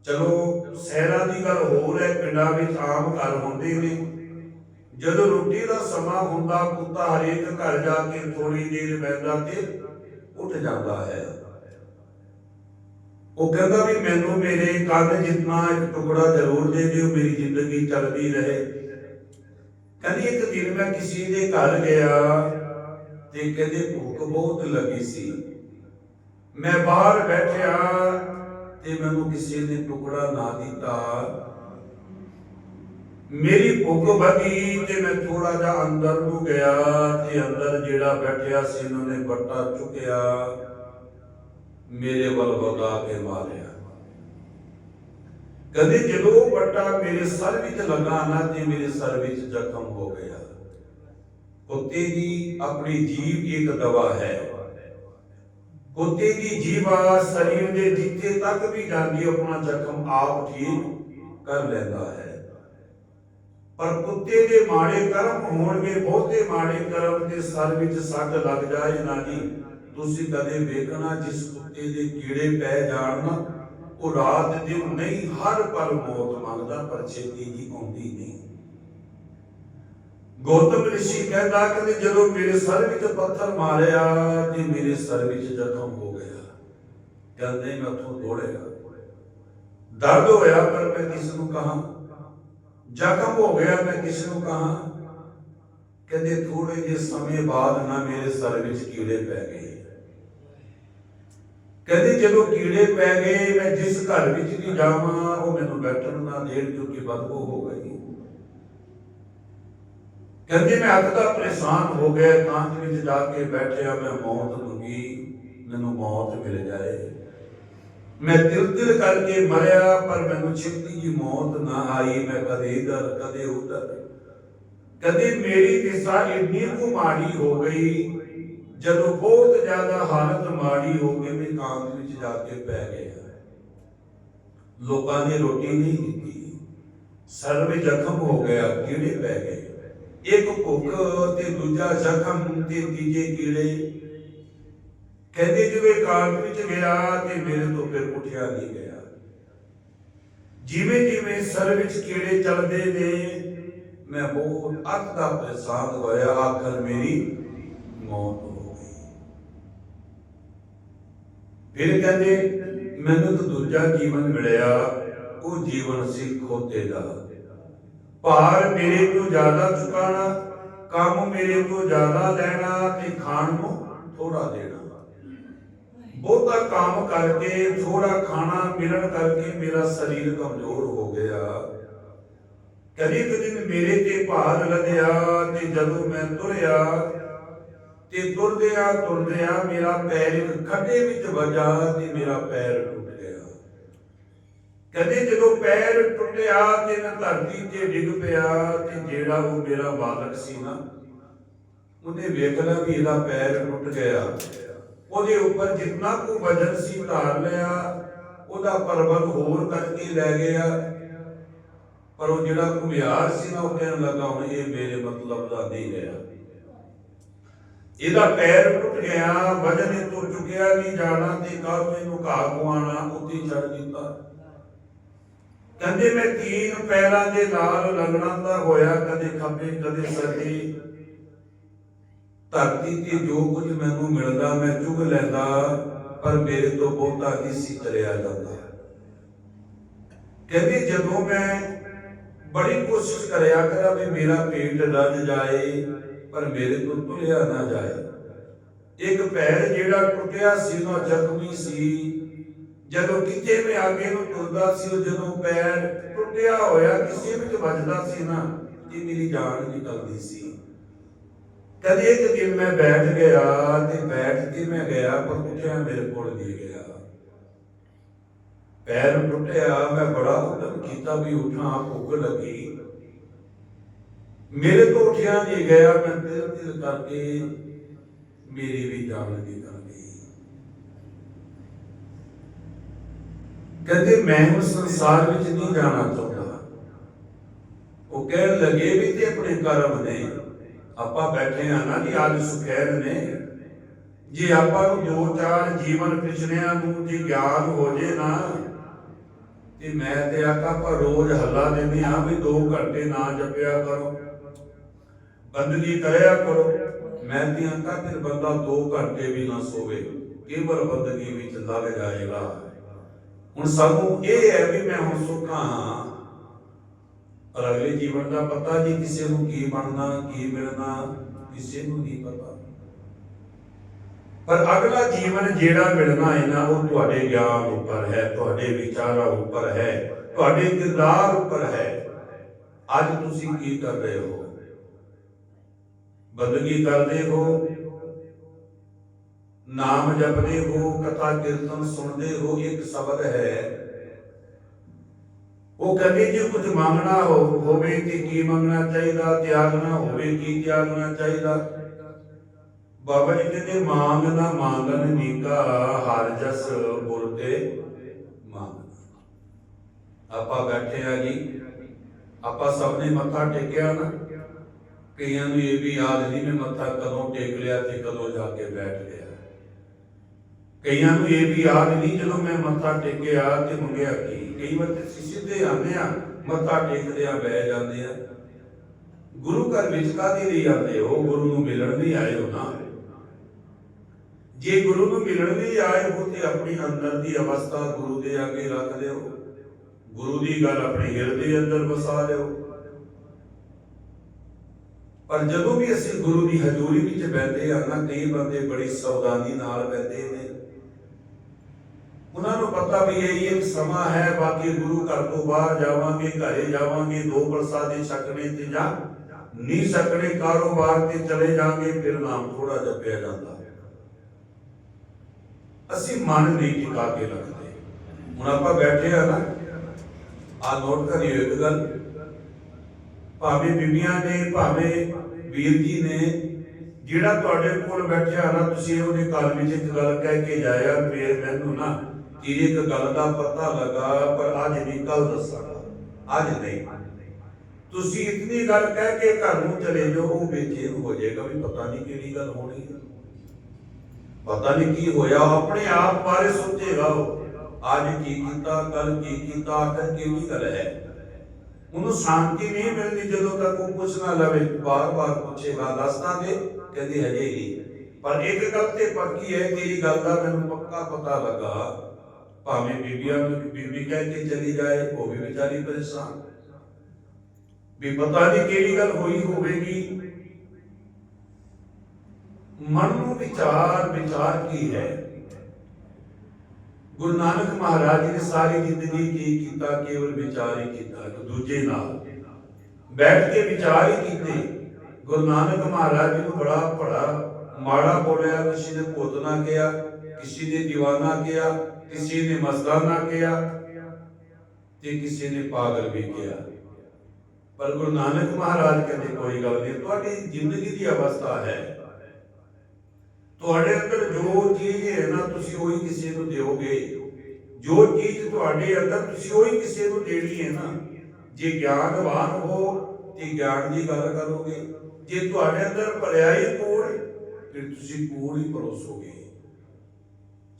ਚਲੋ, ਸਹਿਰਾ ਦੀ ਗੱਲ ਹੋਰ ਹੈ, ਪਿੰਡਾਂ ਵਿੱਚ ਆਮ ਘਰ ਹੁੰਦੇ ਨੇ। ਜਦੋਂ ਰੋਟੀ ਦਾ ਸਮਾਂ ਹੁੰਦਾ, ਕੁੱਤਾ ਹਰੇਕ ਘਰ ਜਾ ਕੇ ਥੋੜੀ ਦੇਰ ਬੈਠਦਾ ਤੇ ਉੱਠ ਜਾਂਦਾ ਹੈ। ਉਹ ਕਹਿੰਦਾ ਵੀ ਮੈਨੂੰ ਮੇਰੇ ਕੰਨ ਜਿੰਨਾ ਇੱਕ ਟੁਕੜਾ ਜ਼ਰੂਰ ਦੇ ਦਿਓ, ਮੇਰੀ ਜ਼ਿੰਦਗੀ ਚੱਲਦੀ ਰਹੇ। ਕਹਿੰਦੀ, ਇੱਕ ਦਿਨ ਮੈਂ ਕਿਸੇ ਦੇ ਘਰ ਗਿਆ। ਤੇ ਕਹਿੰਦੇ ਭੁੱਖ ਬਹੁਤ ਲੱਗੀ ਸੀ। ਮੈਂ ਬਾਹਰ ਬੈਠਿਆ ਤੇ ਮੈਨੂੰ ਕਿਸੇ ਨੇ ਟੁਕੜਾ ਨਾ ਦਿੱਤਾ। ਮੇਰੀ ਭੁੱਖ ਵਧੀ ਤੇ ਮੈਂ ਥੋੜਾ ਜਿਹਾ ਅੰਦਰ ਨੂੰ ਗਿਆ ਤੇ ਅੰਦਰ ਜਿਹੜਾ ਬੈਠਿਆ ਸੀ ਉਹਨੇ ਬੱਟਾ ਚੁੱਕਿਆ। ਮੇਰੇ ਵੱਲ ਵਗਾ ਕੇ ਮਾਰਿਆ। ਕਦੇ ਜਦੋਂ ਉਹ ਬੱਟਾ ਮੇਰੇ ਸਰ ਵਿੱਚ ਲੱਗਾ ਨਾ ਤੇ ਮੇਰੇ ਸਰ ਵਿੱਚ ਜ਼ਖਮ ਹੋ ਗਿਆ। ਕੁੱਤੇ ਦੀ ਆਪਣੀ ਜੀਭ ਇੱਕ ਦਵਾ ਹੈ। ਕੁੱਤੇ ਦੀ ਜੀਵਾ ਸਰੀਰ ਦੇ ਜਿੱਥੇ ਤੱਕ ਵੀ ਜਾਂਦੀ, ਆਪਣਾ ਜ਼ਖਮ ਆਪ ਠੀਕ ਕਰ ਲੈਂਦਾ ਹੈ। ਪਰ ਕੁੱਤੇ ਦੇ ਮਾੜੇ ਕਰਮ ਹੋਣਗੇ, ਬਹੁਤੇ ਮਾੜੇ ਕਰਮ ਤੇ ਸਰ ਵਿੱਚ ਸੱਟ ਲੱਗ ਜਾਏ ਨਾ ਜੀ। ਤੁਸੀਂ ਕਦੇ ਵੇਖਣਾ, ਜਿਸ ਕੁੱਤੇ ਦੇ ਕੀੜੇ ਪੈ ਜਾਣ ਨਾ, ਉਹ ਰਾਤ ਦਿਨ ਨਹੀਂ, ਹਰ ਪਲ ਮੌਤ ਮੰਗਦਾ, ਪਰ ਛੇਤੀ ਜੀ ਆਉਂਦੀ ਨਹੀਂ। ਗੌਤਮ ਰਿਸ਼ੀ ਕਹਿੰਦਾ ਕਿ ਜਦੋਂ ਮੇਰੇ ਸਰ ਵਿੱਚ ਪੱਥਰ ਮਾਰਿਆ ਤੇ ਮੇਰੇ ਸਰ ਵਿੱਚ ਜ਼ਖਮ ਹੋ ਗਿਆ। ਕਹਿੰਦੇ ਮੈਂ ਉੱਥੋਂ ਦੌੜਿਆ। ਦਰਦ ਹੋਇਆ ਪਰ ਮੈਂ ਕਿਸ ਨੂੰ ਕਹਾਂ? ਜ਼ਖਮ ਹੋ ਗਿਆ ਮੈਂ ਕਿਸ ਨੂੰ ਕਹਾਂ? ਕਹਿੰਦੇ ਥੋੜੇ ਜਿਹੇ ਸਮੇਂ ਬਾਅਦ ਨਾ ਮੇਰੇ ਸਰ ਵਿੱਚ ਕੀੜੇ ਪੈ ਗਏ। ਕਹਿੰਦੇ ਜਦੋਂ ਕੀੜੇ ਪੈ ਗਏ, ਮੈਂ ਜਿਸ ਘਰ ਵਿੱਚ ਵੀ ਜਾਵਾਂ, ਉਹ ਮੈਨੂੰ ਬੈਠਣ ਨਾ ਦੇਣ ਕਿਉਂਕਿ ਬਦਬੂ ਹੋ ਕਹਿੰਦੇ ਮੈਂ ਅੱਤ ਦਾ ਪਰੇਸ਼ਾਨ ਹੋ ਗਿਆ ਕਾਂਤ ਵਿੱਚ ਜਾ ਕੇ ਬੈਠਿਆ, ਮੈਂ ਮੌਤ ਮੰਗੀ ਮੈਨੂੰ ਮੌਤ ਮਿਲ ਜਾਏ। ਮੈਂ ਦਿਲ ਦਿਲ ਕਰਕੇ ਮਰਿਆ, ਪਰ ਮੈਨੂੰ ਛੇਤੀ ਜੀ ਮੌਤ ਨਾ ਆਈ। ਮੈਂ ਕਦੇ ਇਧਰ, ਕਦੇ ਉਧਰ। ਕਦੇ ਮੇਰੀ ਦਿਸ਼ਾ ਇੰਨੀ ਕੁ ਮਾੜੀ ਹੋ ਗਈ, ਜਦੋਂ ਬਹੁਤ ਜ਼ਿਆਦਾ ਹਾਲਤ ਮਾੜੀ ਹੋ ਗਈ ਮੈਂ ਕਾਂਤ ਵਿੱਚ ਜਾ ਕੇ ਪੈ ਗਿਆ। ਲੋਕਾਂ ਨੇ ਰੋਟੀ ਨਹੀਂ ਦਿੱਤੀ। ਸਰਵੇ ਜ਼ਖਮ ਹੋ ਗਿਆ ਕਿਹੜੇ ਪੈ ਗਏ। ਇੱਕ ਭੁੱਖ ਤੇ ਦੂਜਾ ਜ਼ਖਮ ਤੇ ਤੀਜੇ ਕੀੜੇ ਕਹਿੰਦੇ ਜਿਵੇਂ ਕਾਲਜ ਵਿੱਚ ਗਿਆ ਤੇ ਮੇਰੇ ਤੋਂ ਫਿਰ ਉੱਠਿਆ ਨਹੀਂ ਗਿਆ ਜਿਵੇਂ ਜਿਵੇਂ ਸਰ ਵਿੱਚ ਕੀੜੇ ਚੱਲਦੇ ਨੇ ਮੈਂ ਬਹੁਤ ਅੱਤ ਦਾ ਪਰੇਸ਼ਾਨ ਹੋਇਆ ਆਖਰ ਮੇਰੀ ਮੌਤ ਹੋ ਗਈ ਫਿਰ ਕਹਿੰਦੇ ਮੈਨੂੰ ਤਾਂ ਦੂਜਾ ਜੀਵਨ ਮਿਲਿਆ ਉਹ ਜੀਵਨ ਸੀ ਖੋਤੇ ਦਾ ਭਾਰ ਮੇਰੇ ਤੋਂ ਜ਼ਿਆਦਾ ਚੁਕਾਣਾ, ਕੰਮ ਮੇਰੇ ਤੋਂ ਜ਼ਿਆਦਾ ਲੈਣਾ ਤੇ ਖਾਣ ਨੂੰ ਥੋੜਾ ਦੇਣਾ। ਬਹੁਤਾ ਕੰਮ ਕਰਕੇ ਥੋੜਾ ਖਾਣਾ ਮਿਲਣ ਕਰਕੇ ਮੇਰਾ ਸਰੀਰ ਕਮਜ਼ੋਰ ਹੋ ਗਿਆ। ਕਦੀ ਕਦੀ ਮੇਰੇ ਤੇ ਭਾਰ ਲਦਿਆ ਤੇ ਜਦੋਂ ਮੈਂ ਤੁਰਿਆ, ਤੇ ਤੁਰਦਿਆਂ ਤੁਰਦਿਆਂ ਮੇਰਾ ਪੈਰ ਖੱਡੇ ਵਿੱਚ ਵੱਜਾ ਤੇ ਮੇਰਾ ਪੈਰ ਟੁੱਟ ਜਦੋਂ ਪੈਰ ਟੁੱਟਿਆ ਤੇ ਮੈਂ ਧਰਤੀ ਤੇ ਡਿੱਗ ਪਿਆ ਤੇ ਜਿਹੜਾ ਉਹ ਮੇਰਾ ਬਾਲਕ ਸੀ ਨਾ, ਉਹਨੇ ਵੇਖ ਲਿਆ ਵੀ ਇਹਦਾ ਪੈਰ ਟੁੱਟ ਗਿਆ। ਉਹਦੇ ਉੱਪਰ ਜਿੰਨਾ ਕੁ ਵਜਨ ਸੀ ਧਾਰ ਲਿਆ, ਉਹਦਾ ਪਰਬਤ ਹੋਰ ਕਰਕੇ ਲੈ ਗਿਆ। ਪਰ ਉਹ ਜਿਹੜਾ ਘੁਮਿਆਰ ਸੀ ਨਾ, ਉਹ ਕਹਿਣ ਲੱਗਾ, ਹੁਣ ਇਹ ਮੇਰੇ ਮਤਲਬ ਦਾ ਨਹੀਂ ਰਿਹਾ। ਇਹਦਾ ਪੈਰ ਟੁੱਟ ਗਿਆ, ਵਜਨ ਇਹ ਤੋਂ ਚੁੱਕਿਆ ਨਹੀਂ ਜਾਣਾ ਤੇ ਕੱਲ ਇਹਨੂੰ ਘਾਹ ਖਵਾਉਣਾ ਉੱਤੇ ਛੱਡ ਦਿੱਤਾ। ਕਹਿੰਦੇ ਮੈਂ ਤੀਨ ਪੈਰਾਂ ਦੇ ਨਾਲ ਲੰਗਣਾ ਦਾ ਹੋਇਆ, ਕਦੇ ਖੱਬੇ ਕਦੇ ਸੱਜੇ ਧਰਤੀ ਤੇ ਜੋ ਕੁਝ ਮੈਨੂੰ ਮਿਲਦਾ, ਮੈਂ ਚੁਗ ਲੈਂਦਾ, ਪਰ ਮੇਰੇ ਤੋਂ ਬਹੁਤਾ ਨਹੀਂ ਸੀ ਚਲਿਆ ਜਾਂਦਾ। ਕਹਿੰਦੇ ਜਦੋਂ ਮੈਂ ਬੜੀ ਕੋਸ਼ਿਸ਼ ਕਰਿਆ ਕਰਾਂ ਵੀ ਮੇਰਾ ਪੇਟ ਰੱਜ ਜਾਏ, ਪਰ ਮੇਰੇ ਤੋਂ ਤੁਲਿਆ ਨਾ ਜਾਏ। ਇੱਕ ਪੈਰ ਜਿਹੜਾ ਟੁੱਟਿਆ ਸੀ ਉਹ ਜ਼ਖਮੀ ਸੀ। ਜਦੋਂ ਕਿਤੇ ਮੈਂ ਅੱਗੇ ਨੂੰ ਤੁਰਦਾ ਸੀ, ਉਹ ਜਦੋਂ ਪੈਰ ਟੁੱਟਿਆ ਹੋਇਆ, ਕਿਸੇ ਵਿੱਚ ਵੱਜਦਾ ਸੀ ਨਾ, ਤੇ ਮੇਰੀ ਜਾਨ ਨਿਕਲਦੀ ਸੀ। ਕਦੇ ਇੱਕ ਦਿਨ ਮੈਂ ਬੈਠ ਗਿਆ, ਤੇ ਬੈਠ ਕੇ ਮੈਂ ਗਿਆ, ਪਰ ਉੱਠਿਆ ਮੇਰੇ ਕੋਲ ਨਹੀਂ ਗਿਆ। ਪੈਰ ਟੁੱਟਿਆ, ਮੈਂ ਬੜਾ ਉਦਮ ਕੀਤਾ ਵੀ ਉਠਾਂ, ਭੁੱਖ ਲੱਗੀ। ਮੇਰੇ ਤੋਂ ਉੱਠਿਆ ਨਹੀਂ ਗਿਆ, ਮੈਂ ਦਿਲ ਦਿਲ ਕਰਕੇ ਮੇਰੀ ਵੀ ਜਾਨ ਨਿਕਲ ਗਈ ਕਹਿੰਦੇ ਮੈਂ ਉਸ ਸੰਸਾਰ ਵਿੱਚ ਨਹੀਂ ਜਾਣਾ ਚਾਹੁੰਦਾ। ਉਹ ਕਹਿਣ ਲੱਗੇ ਵੀ ਤੇ ਆਪਣੇ ਕਰਮ ਨੇ ਆਪਾਂ ਬੈਠੇ ਆ ਨਾ ਜੀ ਅੱਜ ਸੁਖੈਰ ਨੇ, ਜੇ ਆਪਾਂ ਨੂੰ ਦੋ ਚਾਰ ਜੀਵਨ ਪਿਛੜਿਆਂ ਨੂੰ ਜੇ ਗਿਆਨ ਹੋ ਜੇ ਨਾ, ਤੇ ਮੈਂ ਤੇ ਆਕਾ ਪਰ ਰੋਜ਼ ਹੱਲਾ ਦਿੰਦੇ ਆ ਵੀ 2 ਘੰਟੇ ਨਾ ਜਪਿਆ ਕਰੋ। ਬੰਦਗੀ ਕਰਿਆ ਕਰੋ। ਮੈਂ ਤੇ ਆਕਾ ਫਿਰ ਬੰਦਾ 2 ਘੰਟੇ ਵੀ ਨਾ ਸੋਵੇ ਕੇਵਲ ਬੰਦਗੀ ਵਿੱਚ ਲੱਗ ਜਾਏਗਾ? ਹੁਣ ਸਾਨੂੰ ਇਹ ਹੈ ਵੀ ਮੈਂ ਹੁਣ ਸੁੱਖਾਂ ਪਰ ਅਗਲੇ ਜੀਵਨ ਦਾ ਪਤਾ ਨਹੀਂ ਕਿਸੇ ਨੂੰ ਕੀ ਬਣਨਾ, ਕੀ ਮਿਲਣਾ, ਕਿਸੇ ਨੂੰ ਨਹੀਂ ਪਤਾ। ਪਰ ਅਗਲਾ ਜੀਵਨ ਜਿਹੜਾ ਮਿਲਣਾ ਹੈ ਨਾ, ਉਹ ਤੁਹਾਡੇ ਗਿਆਨ ਉੱਪਰ ਹੈ, ਤੁਹਾਡੇ ਵਿਚਾਰਾਂ ਉੱਪਰ ਹੈ, ਤੁਹਾਡੇ ਕਿਰਦਾਰ ਉੱਪਰ ਹੈ। ਅੱਜ ਤੁਸੀਂ ਕੀ ਕਰ ਰਹੇ ਹੋ? ਬੰਦਗੀ ਕਰਦੇ ਹੋ ਨਾਮ ਜਪਦੇ ਹੋ, ਕਥਾ ਕੀਰਤਨ ਸੁਣਦੇ ਹੋ, ਇੱਕ ਸ਼ਬਦ ਹੈ। ਉਹ ਕਹਿੰਦੇ ਜੇ ਕੁਝ ਮੰਗਣਾ ਹੋਵੇ ਤੇ ਕੀ ਮੰਗਣਾ ਚਾਹੀਦਾ ਤਿਆਗਣਾ ਹੋਵੇ ਕੀ ਤਿਆਗਣਾ ਚਾਹੀਦਾ। ਬਾਬਾ ਜੀ ਕਹਿੰਦੇ, ਮੰਗ ਨਾ ਮੰਗਨ ਨੀਕਾ ਹਰ ਜਸ ਬੋਲਤੇ ਮੰਗ ਆਪਾਂ ਬੈਠੇ ਆ ਜੀ। ਆਪਾਂ ਸਭ ਨੇ ਮੱਥਾ ਟੇਕਿਆ ਨਾ। ਕਈਆਂ ਨੂੰ ਇਹ ਵੀ ਯਾਦ ਨਹੀਂ ਮੈਂ ਮੱਥਾ ਕਦੋਂ ਟੇਕ ਲਿਆ ਤੇ ਕਦੋਂ ਜਾ ਕੇ ਬੈਠ ਗਿਆ। ਕਈਆਂ ਨੂੰ ਇਹ ਵੀ ਯਾਦ ਨਹੀਂ, ਜਦੋਂ ਮੈਂ ਮੱਥਾ ਟੇਕਿਆ ਤੇ ਮੰਗਿਆ ਕੀ ਕਈ ਵਾਰ ਤੇ ਸਿੱਧੇ ਆਉਂਦੇ ਆ, ਮੱਥਾ ਟੇਕਦੇ ਆ, ਬਹਿ ਜਾਂਦੇ ਆ। ਗੁਰੂ ਘਰ ਵਿੱਚ ਕਾਦੀ ਲਈ ਆਉਂਦੇ ਹੋ? ਗੁਰੂ ਨੂੰ ਮਿਲਣ ਲਈ ਆਏ ਹੋ ਨਾ। ਜੇ ਗੁਰੂ ਨੂੰ ਮਿਲਣ ਲਈ ਆਏ ਹੋ ਤੇ ਆਪਣੀ ਅੰਦਰ ਦੀ ਅਵਸਥਾ ਗੁਰੂ ਦੇ ਅੱਗੇ ਰੱਖ ਦਿਓ। ਗੁਰੂ ਦੀ ਗੱਲ ਆਪਣੇ ਹਿਰਦੇ ਅੰਦਰ ਵਸਾ ਲਿਓ ਪਰ ਜਦੋਂ ਵੀ ਅਸੀਂ ਗੁਰੂ ਦੀ ਹਜ਼ੂਰੀ ਵਿੱਚ ਬੈਠਦੇ ਆ ਨਾ, ਕਈ ਬੰਦੇ ਬੜੀ ਸਾਵਧਾਨੀ ਨਾਲ ਬੈਠੇ ਨੇ। ਉਹਨਾਂ ਨੂੰ ਪਤਾ ਵੀ ਇਹ ਇੱਕ ਸਮਾਂ ਹੈ, ਬਾਕੀ ਗੁਰੂ ਘਰ ਤੋਂ ਬਾਹਰ ਜਾਵਾਂਗੇ, ਘਰੇ ਜਾਵਾਂਗੇ, ਦੋ ਪ੍ਰਸਾਦੇ ਛਕਣੇ ਤੇ ਜਾਂ ਨਹੀਂ ਸਕਣੇ ਕਾਰੋਬਾਰ ਤੇ ਚਲੇ ਜਾਾਂਗੇ ਫਿਰ ਨਾਮ ਥੋੜਾ ਜਪਿਆ ਜਾਂਦਾ ਅਸੀਂ ਮਨ ਨਹੀਂ ਟਿਕਾ ਕੇ ਰੱਖਦੇ। ਹੁਣ ਆਪਾਂ ਬੈਠੇ ਆ ਨਾ ਆ ਨੋਟ ਕਰਿਓ ਇੱਕ ਗੱਲ। ਭਾਵੇਂ ਬੀਬੀਆਂ ਨੇ, ਭਾਵੇਂ ਵੀਰ ਜੀ ਨੇ, ਜਿਹੜਾ ਤੁਹਾਡੇ ਕੋਲ ਬੈਠਿਆ ਨਾ, ਤੁਸੀਂ ਉਹਦੇ ਘਰ ਵਿੱਚ ਇੱਕ ਗੱਲ ਕਹਿ ਕੇ ਜਾਇਆ ਫਿਰ ਮੈਨੂੰ ਨਾ ਕਿ ਇੱਕ ਗੱਲ ਦਾ ਪਤਾ ਲੱਗਾ, ਪਰ ਅੱਜ ਨਹੀਂ ਕੱਲ ਦੱਸਾਂਗਾ। ਅੱਜ ਨਹੀਂ। ਤੁਸੀਂ ਇਤਨੀ ਗੱਲ ਕਹਿ ਕੇ ਘਰ ਨੂੰ ਚਲੇ ਜਾਓ, ਉਹ ਬੇਚੈਨ ਹੋ ਜਾਏਗਾ ਵੀ ਪਤਾ ਨਹੀਂ ਕਿਹੜੀ ਗੱਲ ਹੋਣੀ ਹੈ ਪਤਾ ਨਹੀਂ ਕੀ ਹੋਇਆ ਆਪਣੇ ਆਪ ਬਾਰੇ ਸੋਚੇਗਾ ਉਹ। ਅੱਜ ਕੀ ਕੀਤਾ ਕੱਲ ਕੀ ਕੀਤਾ, ਆਖਰ ਕਿਹੜੀ ਗੱਲ ਹੈ? ਉਹਨੂੰ ਸ਼ਾਂਤੀ ਨਹੀਂ ਮਿਲਦੀ ਜਦੋਂ ਤੱਕ ਉਹ ਪੁੱਛ ਨਾ ਲਵੇ। ਬਾਰ-ਬਾਰ ਪੁੱਛੇਗਾ ਦੱਸਦਾ ਤੇ ਕਹਿੰਦੀ ਹਜੇ ਨਹੀਂ। ਪਰ ਇੱਕ ਗੱਲ ਤੇ ਪੱਕੀ ਹੈ, ਤੇਰੀ ਗੱਲ ਦਾ ਮੈਨੂੰ ਪੱਕਾ ਪਤਾ ਲੱਗਾ ਭਾਵੇਂ ਬੀਬੀਆਂ ਨੂੰ ਬੀਬੀ ਕਹਿ ਕੇ ਚਲੀ ਜਾਏ ਉਹ ਵੀ ਵਿਚਾਰੀ ਪਰੇਸ਼ਾਨ ਵੀ ਪਤਾ ਨਹੀਂ ਕਿਹੜੀ ਗੱਲ ਹੋਈ ਹੋਵੇਗੀ ਮਨ ਨੂੰ ਵਿਚਾਰ ਵਿਚਾਰ ਕੀ ਹੈ ਗੁਰੂ ਨਾਨਕ ਮਹਾਰਾਜ ਜੀ ਨੇ ਸਾਰੀ ਜ਼ਿੰਦਗੀ ਕੀ ਕੀਤਾ ਕੇਵਲ ਵਿਚਾਰ ਹੀ ਕੀਤਾ ਇੱਕ ਦੂਜੇ ਨਾਲ ਬੈਠ ਕੇ ਵਿਚਾਰ ਹੀ ਕੀਤੇ ਗੁਰੂ ਨਾਨਕ ਮਹਾਰਾਜ ਜੀ ਨੂੰ ਬੜਾ ਬੜਾ ਮਾੜਾ ਬੋਲਿਆ ਕਿਸੇ ਨੇ ਭੁੱਤ ਕਿਸੇ ਨੇ دیਵਾਨਾ ਕਿਹਾ ਮਸਤਾਨਾ ਕਿਹਾ ਤੇ ਕਿਸੇ ਨੇ ਪਾਗਲ ਵੀ ਕਿਹਾ। ਪਰ ਗੁਰੂ ਨਾਨਕ ਮਹਾਰਾਜ ਕਹਿੰਦੇ, ਕੋਈ ਗੱਲ ਨਹੀਂ, ਤੁਹਾਡੀ ਜ਼ਿੰਦਗੀ ਦੀ ਅਵਸਥਾ ਹੈ। ਤੁਹਾਡੇ ਅੰਦਰ ਜੋ ਚੀਜ਼ ਹੈ ਨਾ, ਤੁਸੀਂ ਉਹੀ ਕਿਸੇ ਨੂੰ ਦਿਓਗੇ। ਜੋ ਚੀਜ਼ ਤੁਹਾਡੇ ਅੰਦਰ ਤੁਸੀਂ ਉਹੀ ਕਿਸੇ ਨੂੰ ਦੇਣੀ ਹੈ ਨਾ, ਜੇ ਗਿਆਨਵਾਨ ਹੋ ਤੇ ਗਿਆਨ ਦੀ ਗੱਲ ਕਰੋਗੇ। ਜੇ ਤੁਹਾਡੇ ਅੰਦਰ ਭਰਿਆ ਹੀ ਕੂੜ, ਫਿਰ ਤੁਸੀਂ ਕੂੜ ਹੀ ਪਰੋਸੋਗੇ।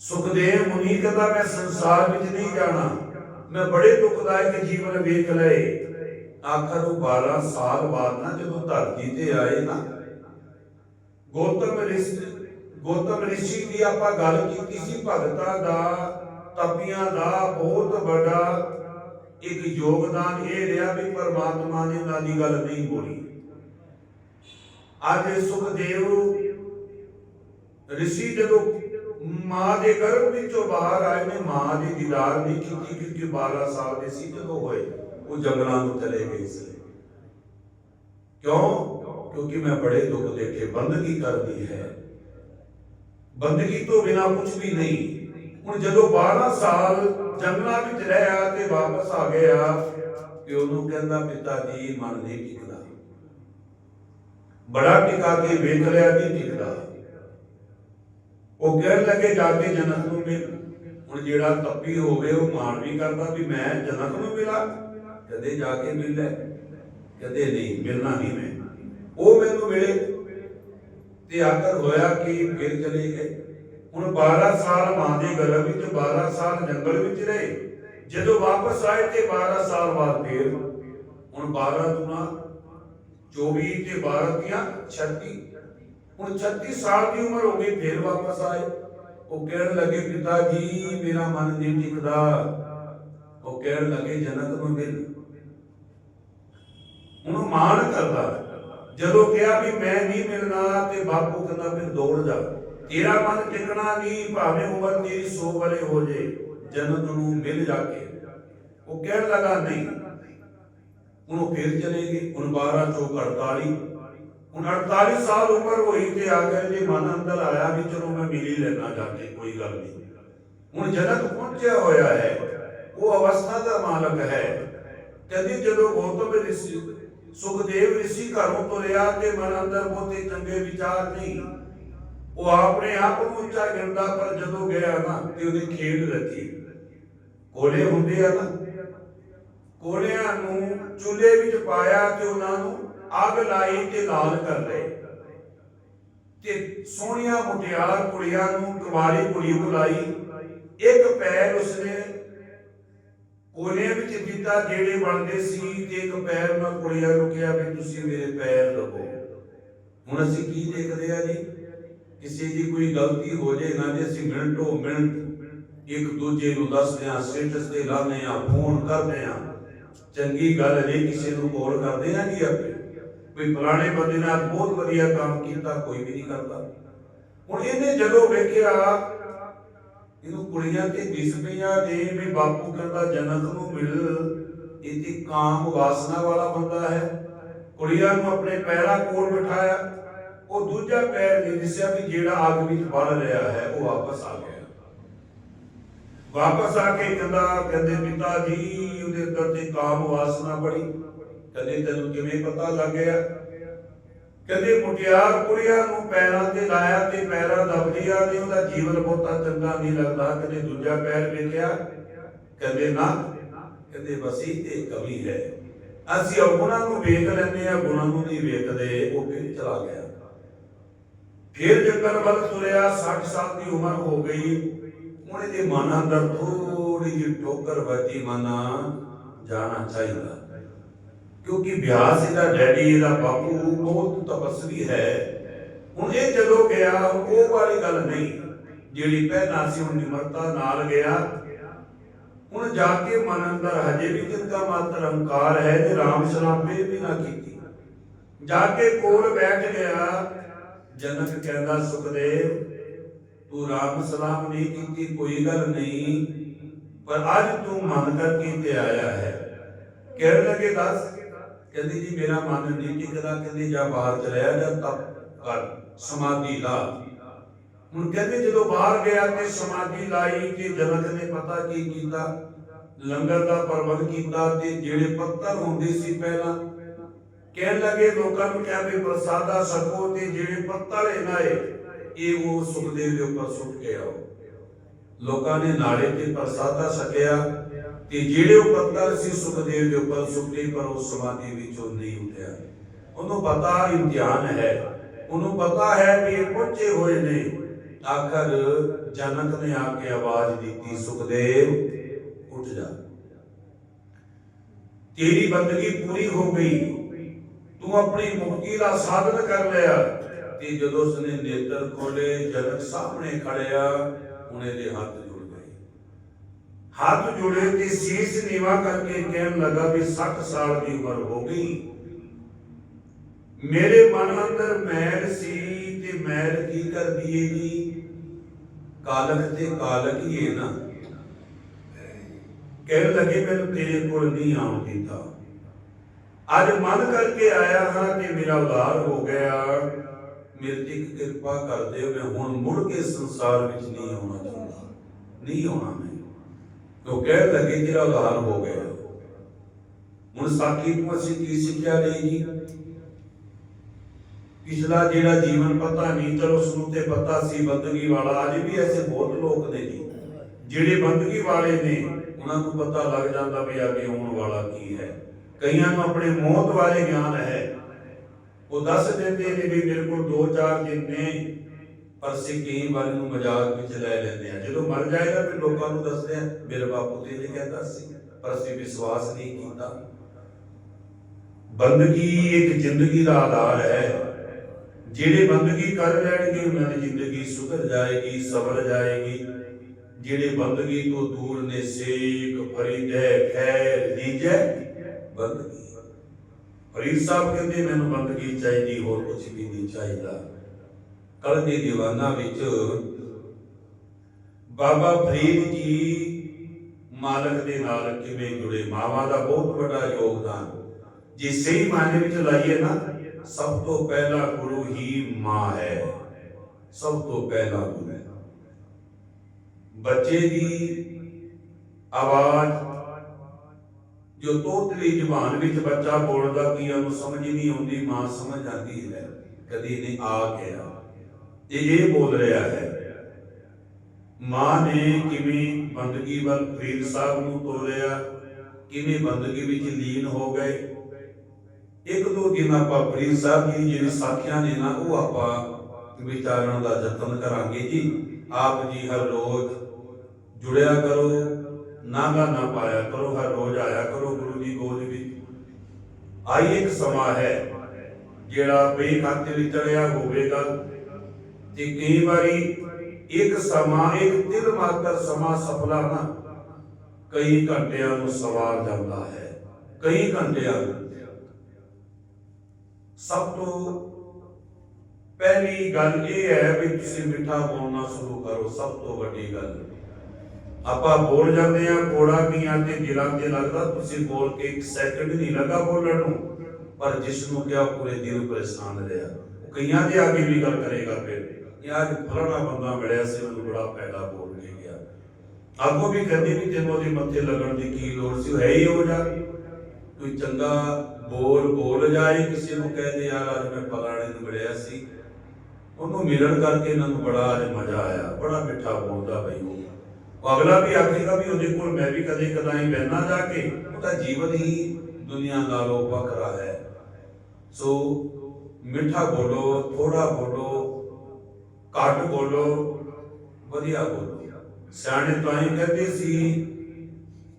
ਸੁਖਦੇਵ ਮੁਨੀ ਕਹਿੰਦਾ, ਮੈਂ ਸੰਸਾਰ ਵਿੱਚ ਨਹੀਂ ਜਾਣਾ। ਮੈਂ ਬੜੇ ਦੁਖਦਾਇਕ ਜੀਵਨ ਵੇਖ ਲਏ। ਆਖਰ ਉਹ 12 ਸਾਲ ਬਾਅਦ ਨਾ ਜਦੋਂ ਧਰਤੀ ਤੇ ਆਏ ਨਾ, ਗੌਤਮ ਰਿਸ਼ੀ ਗੌਤਮ ਰਿਸ਼ੀ ਦੀ ਆਪਾਂ ਗੱਲ ਕੀਤੀ ਸੀ, ਭਗਤਾਂ ਦਾ, ਤਪੀਆਂ ਦਾ ਬਹੁਤ ਵੱਡਾ ਇੱਕ ਯੋਗਦਾਨ ਇਹ ਰਿਹਾ ਵੀ ਪਰਮਾਤਮਾ ਨੇ ਉਹਨਾਂ ਦੀ ਗੱਲ ਨਹੀਂ ਬੋਲੀ। ਅੱਜ ਸੁਖਦੇਵ ਰਿਸ਼ੀ ਜਦੋਂ ਮਾਂ ਦੇ ਗਰਭ ਵਿੱਚੋਂ ਬਾਹਰ ਆਏ ਨੇ ਮਾਂ ਦੀ ਦੀਦਾਰ ਨਹੀਂ ਕੀਤੀ ਕਿਉਂਕਿ 12 ਸਾਲ ਦੇ ਸੀ ਜਦੋਂ ਹੋਏ ਉਹ ਜੰਗਲਾਂ ਨੂੰ ਚਲੇ ਗਏ ਸੀ ਕਿਉਂ ਕਿਉਂਕਿ ਮੈਂ ਬੜੇ ਦੁੱਖ ਦੇਖੇ ਬੰਦਗੀ ਕਰਦੀ ਹੈ ਬੰਦਗੀ ਤੋਂ ਬਿਨਾ ਕੁਝ ਵੀ ਨਹੀਂ ਹੁਣ ਜਦੋਂ 12 ਸਾਲ ਜੰਗਲਾਂ ਵਿੱਚ ਰਹਿਆ ਤੇ ਵਾਪਸ ਆ ਗਿਆ ਤੇ ਉਹਨੂੰ ਕਹਿੰਦਾ ਪਿਤਾ ਜੀ ਮਨ ਨਹੀਂ ਟਿਕਦਾ ਬੜਾ ਟਿਕਾ ਕੇ ਵੇਖ ਲਿਆ ਨਹੀਂ ਟਿਕਦਾ ਉਹ ਕਹਿਣ ਲੱਗੇ, ਜਾ ਕੇ ਜਨਕ ਨੂੰ ਮਿਲ। ਹੁਣ ਜਿਹੜਾ ਤੱਪੀ ਹੋਵੇ, ਉਹ ਮਾਣ ਵੀ ਕਰਦਾ ਵੀ ਮੈਂ ਜਨਕ ਨੂੰ ਮਿਲਾਂ। ਕਦੇ ਜਾ ਕੇ ਮਿਲ ਲੈ ਕਦੇ ਨਹੀਂ, ਮਿਲਣਾ ਨਹੀਂ ਮੈਂ। ਉਹ ਮੈਨੂੰ ਮਿਲੇ। ਤੇ ਆਖਰ ਹੋਇਆ ਕਿ ਫਿਰ ਚਲੇ ਗਏ। ਹੁਣ 12 ਸਾਲ ਮਾਂ ਦੇ ਗਰਭ ਵਿੱਚ 12 ਸਾਲ ਜੰਗਲ ਵਿੱਚ ਰਹੇ। ਜਦੋਂ ਵਾਪਸ ਆਏ ਤੇ 12 ਸਾਲ ਬਾਅਦ ਫੇਰ ਹੁਣ 12 ਦੁਨਾ 24 ਤੇ 12 ਦੀਆਂ 36 ਹੁਣ 36 ਸਾਲ ਦੀ ਉਮਰ ਹੋ ਗਈ, ਫੇਰ ਵਾਪਸ ਆਏ। ਉਹ ਕਹਿਣ ਲੱਗੇ, ਪਿਤਾ ਜੀ, ਮੇਰਾ ਮਨ ਨਹੀਂ ਟਿਕਦਾ। ਉਹ ਕਹਿਣ ਲੱਗੇ ਜਨਕ ਨੂੰ ਮਿਲ ਉਹਨੂੰ ਮਾਣ ਕਰਦਾ। ਜਦੋਂ ਕਿਹਾ ਵੀ ਮੈਂ ਨਹੀਂ ਮਿਲਣਾ ਤੇ ਬਾਪੂ ਕਹਿੰਦਾ, ਫਿਰ ਦੌੜ ਜਾ। ਤੇਰਾ ਮਨ ਟਿਕਣਾ ਨਹੀਂ, ਭਾਵੇਂ ਉਮਰ ਤੇਰੀ 100 ਵਰੇ ਹੋ ਜੇ ਜਨਕ ਨੂੰ ਮਿਲ ਜਾ ਕੇ। ਉਹ ਕਹਿਣ ਲੱਗਾ, ਨਹੀਂ। ਉਹਨੂੰ ਉਹ ਫਿਰ ਚਲੇ ਗਏ। ਹੁਣ 12 ਚੋਂ 48 ਹੁਣ 48 ਸਾਲ ਉਮਰ ਹੋਈ ਤੇ ਆ ਕੇ ਜੇ ਮਨ ਅੰਦਰ ਆਇਆ ਵੀ ਚਲੋ ਮੈਂ ਮਿਲ ਲੈਣਾ ਜਾ ਕੋਈ ਗੱਲ ਨਹੀਂ। ਹੁਣ ਜਨਕ ਪਹੁੰਚਿਆ ਹੋਇਆ ਹੈ, ਉਹ ਅਵਸਥਾ ਦਾ ਮਾਲਕ ਹੈ। ਕਹਿੰਦੀ ਜਦੋਂ ਗੌਤਮ ਰਿਸ਼ੀ, ਸੁਖਦੇਵ ਰਿਸ਼ੀ ਘਰੋਂ ਤੁਰਿਆ ਤੇ ਮਨ ਅੰਦਰ ਬਹੁਤੇ ਚੰਗੇ ਵਿਚਾਰ ਨਹੀਂ, ਉਹ ਆਪਣੇ ਆਪ ਨੂੰ ਉੱਚਾ ਗਿਣਦਾ, ਪਰ ਜਦੋਂ ਗਿਆ ਨਾ ਤੇ ਉਹਦੀ ਖੇਡ ਰਚੀ ਕੋਲੇ ਹੁੰਦੇ ਆ ਨਾ, ਕੋਲਿਆਂ ਨੂੰ ਚੁੱਲ੍ਹੇ ਵਿੱਚ ਪਾਇਆ ਤੇ ਉਹਨਾਂ ਨੂੰ ਅੱਗ ਲਾਈ ਤੇ ਲਾਲ ਕਰ ਲਏ। ਤੇ ਸੋਹਣੀਆਂ ਮੁਟਿਆਰ ਕੁੜੀਆਂ ਨੂੰ ਕੁਵਾਰੀ ਕੁੜੀ ਬੁਲਾਈ। ਇੱਕ ਪੈਰ ਉਸਨੇ ਕੋਨੇ ਵਿੱਚ ਦਿੱਤਾ, ਜਿਹੜੇ ਬਣਦੇ ਸੀ, ਤੇ ਇੱਕ ਪੈਰ ਮੈਂ ਕੁੜੀਆਂ ਨੂੰ ਕਿਹਾ ਵੀ ਤੁਸੀਂ ਮੇਰੇ ਪੈਰ ਲਵੋ ਹੁਣ ਅਸੀਂ ਕੀ ਦੇਖਦੇ ਆ ਜੀ? ਕਿਸੇ ਦੀ ਕੋਈ ਗਲਤੀ ਹੋ ਜੇ ਨਾ ਜੇ ਅਸੀਂ ਮਿੰਟੋ ਮਿੰਟ ਇੱਕ ਦੂਜੇ ਨੂੰ ਦੱਸਦੇ ਆ, ਸਟੇਟਸ ਤੇ ਲਾਉਂਦੇ ਆ, ਫੋਨ ਕਰਦੇ ਆ। ਚੰਗੀ ਗੱਲ ਨਹੀਂ ਕਿਸੇ ਨੂੰ ਕਾਲ ਕਰਦੇ ਆ ਜੀ ਆਪੇ। ਕੋਈ ਫਲਾਣੇ ਬੰਦੇ ਨਾਲ ਬਹੁਤ ਵਧੀਆ ਕੰਮ ਕੀਤਾ, ਕੋਈ ਵੀ ਨਹੀਂ ਕਰਦਾ। ਹੁਣ ਇਹਨੇ ਜਦੋਂ ਵੇਖਿਆ, ਇਹਨੂੰ ਕੁੜੀਆਂ ਤੇ ਦਿਸ ਪਈਆਂ ਵੀ ਬਾਪੂ ਕਹਿੰਦਾ ਜਨਕ ਨੂੰ ਮਿਲ ਇਹ ਤੇ ਕਾਮ ਵਾਸਨਾ ਵਾਲਾ ਬੰਦਾ ਹੈ। ਕੁੜੀਆਂ ਨੂੰ ਆਪਣੇ ਪੈਰਾਂ ਕੋਲ ਬਿਠਾਇਆ। ਉਹ ਦੂਜਾ ਪੈਰ ਨਹੀਂ ਦਿਸਿਆ ਵੀ ਜਿਹੜਾ ਅੱਗ ਵਿੱਚ ਬਲ ਰਿਹਾ ਹੈ, ਉਹ ਵਾਪਸ ਆ ਗਿਆ। ਵਾਪਸ ਆ ਕੇ ਕਹਿੰਦਾ, ਕਹਿੰਦੇ ਪਿਤਾ ਜੀ, ਉਹਦੇ ਅੰਦਰ ਤੇ ਕਾਮ ਵਾਸਨਾ ਬੜੀ। ਕਹਿੰਦੇ ਤੈਨੂੰ ਕਿਵੇਂ ਪਤਾ ਲੱਗਿਆ? ਕਹਿੰਦੇ ਮੁਟਿਆਰ ਕੁੜੀਆਂ ਨੂੰ ਪੈਰਾਂ ਤੇ ਲਾਇਆ ਤੇ ਪੈਰਾਂ ਦਬਦੀਆਂ ਨੇ ਉਹਦਾ ਜੀਵਨ ਬਹੁਤਾ ਚੰਗਾ ਨਹੀਂ ਲੱਗਦਾ ਕਹਿੰਦੇ ਦੂਜਾ ਪੈਰ ਵੇਖਿਆ ਕਹਿੰਦੇ ਨਾ ਕਹਿੰਦੇ ਬਸੀ ਤੇ ਕਵੀ ਹੈ। ਅਸੀਂ ਔਗੁਣਾਂ ਨੂੰ ਵੇਖ ਲੈਂਦੇ ਆ ਗੁਣਾਂ ਨੂੰ ਨਹੀਂ ਵੇਖਦੇ, ਉਹ ਫਿਰ ਚਲਾ ਗਿਆ। ਫਿਰ ਜੰਗਲ ਵੱਲ ਤੁਰਿਆ 60 ਸਾਲ ਦੀ ਉਮਰ ਹੋ ਗਈ। ਉਹਨੇ ਦੇ ਮਨ ਅੰਦਰ ਥੋੜੀ ਜਿਹੀ ਟੋਕਰ ਵੱਜੀ, ਮਨਾ ਜਾਣਾ ਚਾਹੀਦਾ। ਕਿਉਂਕਿ ਬਿਆਸ ਇਹਦਾ ਡੈਡੀ, ਇਹਦਾ ਬਾਪੂ ਬਹੁਤ ਤਪਸਵੀ ਹੈ। ਹੁਣ ਇਹ ਜਦੋਂ ਗਿਆ, ਉਹ ਵਾਲੀ ਗੱਲ ਨਹੀਂ। ਜਿਹੜੀ ਪਹਿਲਾਂ ਸੀ, ਹੁਣ ਨਿਮਰਤਾ ਨਾਲ ਗਿਆ। ਹੁਣ ਜਾ ਕੇ ਮਨ ਅੰਦਰ ਹਜੇ ਵੀ ਜਿੰਦਾ ਮਾਤਰ ਹੰਕਾਰ ਹੈ ਤੇ ਰਾਮ ਸਲਾਮੇ ਵੀ ਨਾ ਕੀਤੀ। ਜਾ ਕੇ ਕੋਲ ਬੈਠ ਗਿਆ, ਜਨਕ ਕਹਿੰਦਾ, ਸੁਖਦੇਵ, ਤੂੰ ਰਾਮ ਸਲਾਮ ਨਹੀਂ ਕੀਤੀ, ਕੋਈ ਗੱਲ ਨਹੀਂ। ਪਰ ਅੱਜ ਤੂੰ ਮਨ ਕਰਕੇ ਤੇ ਆਇਆ ਹੈ। ਕਹਿਣ ਲੱਗੇ, ਦੱਸ ਕਹਿੰਦੀ ਜੀ, ਮੇਰਾ ਮਨ ਨਹੀਂ ਟਿਕਦਾ, ਕਹਿੰਦੀ ਜਾ ਬਾਹਰ ਚਲਿਆ ਜਾ ਤਪ ਕਰ ਸਮਾਧੀ ਲਾ। ਹੁਣ ਕਹਿੰਦੇ ਜਦੋਂ ਬਾਹਰ ਗਿਆ ਤੇ ਸਮਾਧੀ ਲਾਈ ਤੇ ਜਨਕ ਨੇ ਪਤਾ ਕੀ ਕੀਤਾ? ਲੰਗਰ ਦਾ ਪ੍ਰਬੰਧ ਕੀਤਾ ਤੇ ਜਿਹੜੇ ਪੱਤਰ ਹੁੰਦੇ ਸੀ ਪਹਿਲਾਂ, ਕਹਿਣ ਲੱਗੇ ਲੋਕਾਂ ਨੂੰ ਕਿਹਾ ਵੀ ਪ੍ਰਸਾਦਾ ਸਕੋ ਤੇ ਜਿਹੜੇ ਪੱਤਰ ਇਹਨਾਂ ਇਹ ਉਹ ਸੁਖਦੇਵ ਦੇ ਉੱਪਰ ਸੁੱਟ ਕੇ ਆਓ। ਲੋਕਾਂ ਨੇ ਨਾਲੇ ਤੇ ਪ੍ਰਸਾਦਾ ਛਕਿਆ। ਤੇ ਜਿਹੜੇ ਉਹ ਸੀ ਸੁਖਦੇਵ ਦੇ ਉੱਪਰ ਸੁੱਟੇ ਪਰ ਉਹ ਸਮਾਧੀ ਵਿੱਚੋਂ ਨਹੀਂ ਉੱਠਿਆ। ਉਹਨੂੰ ਪਤਾ ਇਮਤਿਹਾਨ ਹੈ। ਉਹਨੂੰ ਪਤਾ ਹੈ ਵੀ ਇਹ ਪਹੁੰਚੇ ਹੋਏ ਨੇ। ਆਖਰ ਜਨਕ ਨੇ ਆ ਕੇ ਆਵਾਜ਼ ਦਿੱਤੀ, ਸੁਖਦੇਵ, ਉੱਠ ਜਾ। ਤੇਰੀ ਬੰਦਗੀ ਪੂਰੀ ਹੋ ਗਈ। ਤੂੰ ਆਪਣੀ ਮੁਕਤੀ ਦਾ ਸਾਧਨ ਕਰ ਲਿਆ। ਤੇ ਜਦੋਂ ਉਸਨੇ ਨੇਤਰ ਖੋਲੇ ਜਨਕ ਸਾਹਮਣੇ ਖੜਿਆ, ਉਹਨੇ ਦੇ ਹੱਥ ਹੱਥ ਜੁੜੇ ਤੇ ਸੀਸ ਨੀਵਾ ਕਰਕੇ ਕਹਿਣ ਲੱਗਾ ਵੀ 60 ਸਾਲ ਦੀ ਉਮਰ ਹੋ ਗਈ। ਮੇਰੇ ਮਨ ਅੰਦਰ ਮੈਲ ਸੀ ਤੇ ਮੈਲ ਕੀ ਕਰਦੀ ਏ ਜੀ? ਕਾਲਕ ਤੇ ਕਾਲਕ ਹੀ ਹੈ ਨਾ। ਕਹਿਣ ਲੱਗੇ ਮੈਨੂੰ ਤੇਰੇ ਕੋਲ ਨਹੀਂ ਆਉਣ ਦਿੱਤਾ। ਅੱਜ ਮਨ ਕਰਕੇ ਆਇਆ ਹਾਂ ਕਿ ਮੇਰਾ ਉਧਾਰ ਹੋ ਗਿਆ। ਮੇਰੇ ਤੇ ਕਿਰਪਾ ਕਰਦੇ ਹੋ ਮੈਂ ਹੁਣ ਮੁੜ ਕੇ ਸੰਸਾਰ ਵਿੱਚ ਨਹੀਂ ਆਉਣਾ ਚਾਹੁੰਦਾ। ਨਹੀਂ ਆਉਣਾ ਮੈਂ। ਉਹ ਕਹਿਣ ਲੱਗੇ ਤੇਰਾ ਉਧਾਰ ਹੋ ਗਿਆ ਹੁਣ ਸਾਖੀ ਤੋਂ ਅਸੀਂ ਕੀ ਸਿੱਖਿਆ ਲਈ ਜੀ ਪਿਛਲਾ ਜਿਹੜਾ ਜੀਵਨ ਪਤਾ ਨਹੀਂ ਚਲੋ ਸਾਨੂੰ ਤੇ ਪਤਾ ਸੀ ਬੰਦਗੀ ਵਾਲਾ ਅੱਜ ਵੀ ਐਸੇ ਬਹੁਤ ਲੋਕ ਨੇ ਜੀ ਜਿਹੜੇ ਬੰਦਗੀ ਵਾਲੇ ਨੇ ਉਹਨਾਂ ਨੂੰ ਪਤਾ ਲੱਗ ਜਾਂਦਾ ਵੀ ਅੱਗੇ ਆਉਣ ਵਾਲਾ ਕੀ ਹੈ ਕਈਆਂ ਨੂੰ ਆਪਣੇ ਮੌਤ ਬਾਰੇ ਗਿਆਨ ਹੈ ਉਹ ਦੱਸ ਦਿੰਦੇ ਨੇ ਵੀ ਮੇਰੇ ਕੋਲ 2-4 ਦਿਨ ਨੇ ਪਰ ਅਸੀਂ ਕਈ ਨੂੰ ਮਜ਼ਾਕ ਵਿੱਚ ਲੈ ਲੈਂਦੇ ਆ ਜਦੋਂ ਮਰ ਜਾਏਗਾ, ਫਿਰ ਲੋਕਾਂ ਨੂੰ ਦੱਸਦੇ ਆ ਮੇਰੇ ਬਾਪੂ ਤੇ ਇਹ ਕਹਿੰਦਾ ਸੀ। ਪਰ ਅਸੀਂ ਵਿਸ਼ਵਾਸ ਨਹੀਂ ਕੀਤਾ। ਬੰਦਗੀ ਇੱਕ ਜ਼ਿੰਦਗੀ ਦਾ ਆਧਾਰ ਹੈ। ਜਿਹੜੇ ਬੰਦਗੀ ਕਰ ਲੈਣਗੇ, ਉਹਨਾਂ ਦੀ ਜ਼ਿੰਦਗੀ ਸੁਧਰ ਜਾਏਗੀ, ਸਵਰ ਜਾਏਗੀ। ਜਿਹੜੇ ਬੰਦਗੀ ਤੋਂ ਦੂਰ ਨੇ, ਸੇਕ ਫਰੀਦੈ ਖੈਰ ਲੀਜੈ ਬੰਦਗੀ। ਫਰੀਦ ਸਾਹਿਬ ਕਹਿੰਦੇ, ਮੈਨੂੰ ਬੰਦਗੀ ਚਾਹੀਦੀ, ਹੋਰ ਕੁਝ ਵੀ ਨਹੀਂ ਚਾਹੀਦਾ। ਕੱਲ ਦੇ ਦੀਵਾਨਾ ਵਿੱਚ ਬਾਬਾ ਫਰੀਦ ਜੀ ਮਾਲਕ ਦੇ ਨਾਲ ਕਿਵੇਂ ਜੁੜੇ? ਮਾਵਾ ਦਾ ਬਹੁਤ ਵੱਡਾ ਯੋਗਦਾਨ। ਜੇ ਸਹੀ ਮਾਨੇ ਵਿੱਚ ਲਾਈਏ ਨਾ, ਸਭ ਤੋਂ ਪਹਿਲਾ ਗੁਰੂ ਹੀ ਮਾਂ ਹੈ। ਸਭ ਤੋਂ ਪਹਿਲਾ ਗੁਰੂ ਹੈ। ਬੱਚੇ ਦੀ ਆਵਾਜ਼ ਜੋ ਤੋਤਲੀ ਜ਼ੁਬਾਨ ਵਿੱਚ ਬੱਚਾ ਬੋਲਦਾ ਕੀ ਉਹਨੂੰ ਸਮਝ ਨਹੀਂ ਆਉਂਦੀ, ਮਾਂ ਸਮਝ ਆਉਂਦੀ ਹੈ। ਕਦੀ ਨੇ ਆ ਗਿਆ ਇਹ ਇਹ ਬੋਲ ਰਿਹਾ ਹੈ, ਮਾਂ ਨੇ ਕਿਵੇਂ ਬੰਦਗੀ ਵੱਲ ਫਰੀਦ ਸਾਹਿਬ ਨੂੰ ਤੋਰਿਆ? ਕਿਵੇਂ ਬੰਦਗੀ ਵਿੱਚ ਲੀਨ ਹੋ ਗਏ? ਇੱਕ ਦੋ ਦਿਨ ਆਪਾਂ ਫਰੀਦ ਸਾਹਿਬ ਜੀ ਜਿਹੜੀ ਸਾਖੀਆਂ ਨੇ ਨਾ, ਉਹ ਆਪਾਂ ਵਿਚਾਰਨ ਦਾ ਯਤਨ ਕਰਾਂਗੇ ਜੀ। ਆਪ ਜੀ ਹਰ ਰੋਜ਼ ਜੁੜਿਆ ਕਰੋ, ਨਾਗਾ ਨਾ ਪਾਇਆ ਕਰੋ, ਹਰ ਰੋਜ਼ ਆਇਆ ਕਰੋ ਗੁਰੂ ਦੀ ਗੋਦ ਵਿੱਚ। ਆਈ ਇੱਕ ਸਮਾਂ ਹੈ ਜਿਹੜਾ ਬੇ ਖਾਤੇ ਵਿੱਚ ਚੜਿਆ ਹੋਵੇਗਾ। ਤੇ ਕਈ ਵਾਰੀ ਇੱਕ ਸਮਾਂ, ਇੱਕ ਦਿਨ ਮਾਤਰ ਸਮਾਂ ਸਫਲਾ ਨਾ, ਕਈ ਘੰਟਿਆਂ ਨੂੰ ਸਵਾਰ ਜਾਂਦਾ ਹੈ, ਕਈ ਘੰਟਿਆਂ ਸਭ ਤੋਂ ਪਹਿਲੀ ਗੱਲ ਇਹ ਹੈ ਵੀ ਤੁਸੀਂ ਮਿੱਠਾ ਬੋਲਣਾ ਸ਼ੁਰੂ ਕਰੋ, ਸਭ ਤੋਂ ਵੱਡੀ ਗੱਲ। ਆਪਾਂ ਬੋਲ ਜਾਂਦੇ ਆ ਕੋੜਾ ਕੀਆਂ ਤੇ ਦਿਲਾਂ ਤੇ ਲੱਗਦਾ, ਤੁਸੀਂ ਬੋਲ ਕੇ ਇੱਕ ਸੈਕਿੰਡ ਨਹੀਂ ਲੱਗਾ ਬੋਲਣ ਨੂੰ, ਪਰ ਜਿਸ ਨੂੰ ਕਿਹਾ ਪੂਰੇ ਦਿਨ ਪਰੇਸ਼ਾਨ ਰਿਹਾ। ਉਹ ਕਈਆਂ ਦੇ ਅੱਗੇ ਵੀ ਗੱਲ ਕਰੇਗਾ ਫਿਰ। ਇਹ ਅੱਜ ਫਲਾਣਾ ਬੰਦਾ ਮਿਲਿਆ ਸੀ ਉਹਨੂੰ ਬੜਾ ਫਾਇਦਾ ਬੋਲ ਕੇ ਗਿਆ। ਅੱਗੋਂ ਵੀ ਕਹਿੰਦੇ ਵੀ ਤੈਨੂੰ ਉਹਦੇ ਮੱਥੇ ਲੱਗਣ ਦੀ ਕੀ ਲੋੜ ਸੀ ਹੈ ਹੀ ਹੋ ਜਾ ਕੋਈ ਚੰਗਾ ਬੋਲ ਬੋਲ ਜਾਏ, ਕਿਸੇ ਨੂੰ ਕਹਦੇ, ਯਾਰ ਅੱਜ ਮੈਂ ਫਲਾਣੇ ਨੂੰ ਮਿਲਿਆ ਸੀ। ਉਹਨੂੰ ਮਿਲਣ ਕਰਕੇ ਇਹਨਾਂ ਨੂੰ ਬੜਾ ਅੱਜ ਮਜ਼ਾ ਆਇਆ, ਬੜਾ ਮਿੱਠਾ ਬੋਲਦਾ ਬਈ ਉਹ। ਅਗਲਾ ਵੀ ਆਖੇਗਾ ਵੀ ਉਹਦੇ ਕੋਲ ਮੈਂ ਵੀ ਕਦੇ ਕਦਾਈ ਬਹਿਣਾ ਜਾ ਕੇ ਉਹਦਾ ਜੀਵਨ ਹੀ ਦੁਨੀਆ ਨਾਲੋਂ ਵੱਖਰਾ ਹੈ। ਸੋ ਮਿੱਠਾ ਬੋਲੋ ਥੋੜਾ ਬੋਲੋ ਘੱਟ ਬੋਲੋ, ਵਧੀਆ ਬੋਲੋ। ਸਿਆਣੇ ਤਾਂ ਹੀ ਕਹਿੰਦੇ ਸੀ,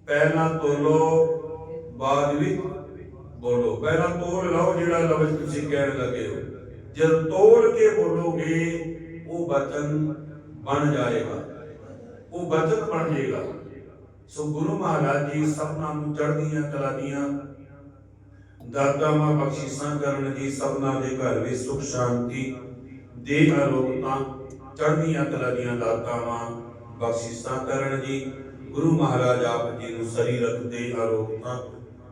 ਪਹਿਲਾਂ ਤੋਲੋ, ਬਾਅਦ ਵਿੱਚ ਬੋਲੋ। ਪਹਿਲਾਂ ਤੋਲ ਲਓ ਜਿਹੜਾ ਲਫ਼ਜ਼ ਤੁਸੀਂ ਕਹਿਣ ਲੱਗੇ ਹੋ। ਜਦ ਤੋਲ ਕੇ ਬੋਲੋਗੇ, ਉਹ ਬਚਨ ਬਣ ਜਾਏਗਾ। ਉਹ ਬਚਨ ਬਣ ਜਾਏਗਾ। ਸੋ ਗੁਰੂ ਮਹਾਰਾਜ ਜੀ ਸਭਨਾਂ ਨੂੰ ਚੜ੍ਹਦੀਆਂ ਕਲਾ ਦੀਆਂ ਦਾਤਾਵਾਂ ਬਖਸ਼ਿਸ਼ਾਂ ਕਰਨ ਜੀ ਸਭਨਾਂ ਦੇ ਘਰ ਵਿੱਚ ਸੁਖ, ਸ਼ਾਂਤੀ ਦੇ ਅਰੋਗਤਾ ਚੜ੍ਹਦੀਆਂ ਕਲਾ ਦੀਆਂ ਦਾਤਾਵਾਂ ਬਖਸ਼ਿਸ਼ਾਂ ਕਰਨ ਜੀ। ਗੁਰੂ ਮਹਾਰਾਜ ਆਪ ਜੀ ਨੂੰ ਸਰੀਰਕ ਦੇ ਅਰੋਗਤਾ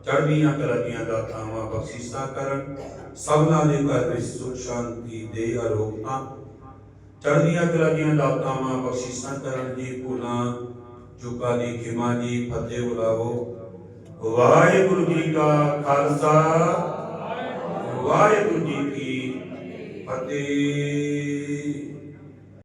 ਚੜ੍ਹਦੀਆਂ ਕਲਾ ਦੀਆਂ ਦਾਤਾਵਾਂ ਬਖਸ਼ਿਸ਼ਾਂ ਕਰਨ। ਸਭਨਾਂ ਦੇ ਘਰ ਵਿੱਚ ਸੁਖ ਸ਼ਾਂਤੀ ਦੇ ਅਰੋਗਤਾ ਚੜ੍ਹਦੀਆਂ ਕਲਾ ਦੀਆਂ ਦਾਤਾਵਾਂ ਬਖਸ਼ਿਸ਼ਾਂ ਕਰਨ ਜੀ। ਭੁਲਾ ਚੁਕਾ ਦੀ ਖਿਮਾ ਜੀ, ਫਤਿਹ ਬੁਲਾਵੋ ਵਾਹਿਗੁਰੂ ਜੀ ਕਾ ਖਾਲਸਾ। ਵਾਹਿਗੁਰੂ ਜੀ ਕੀ ਫਤਿਹ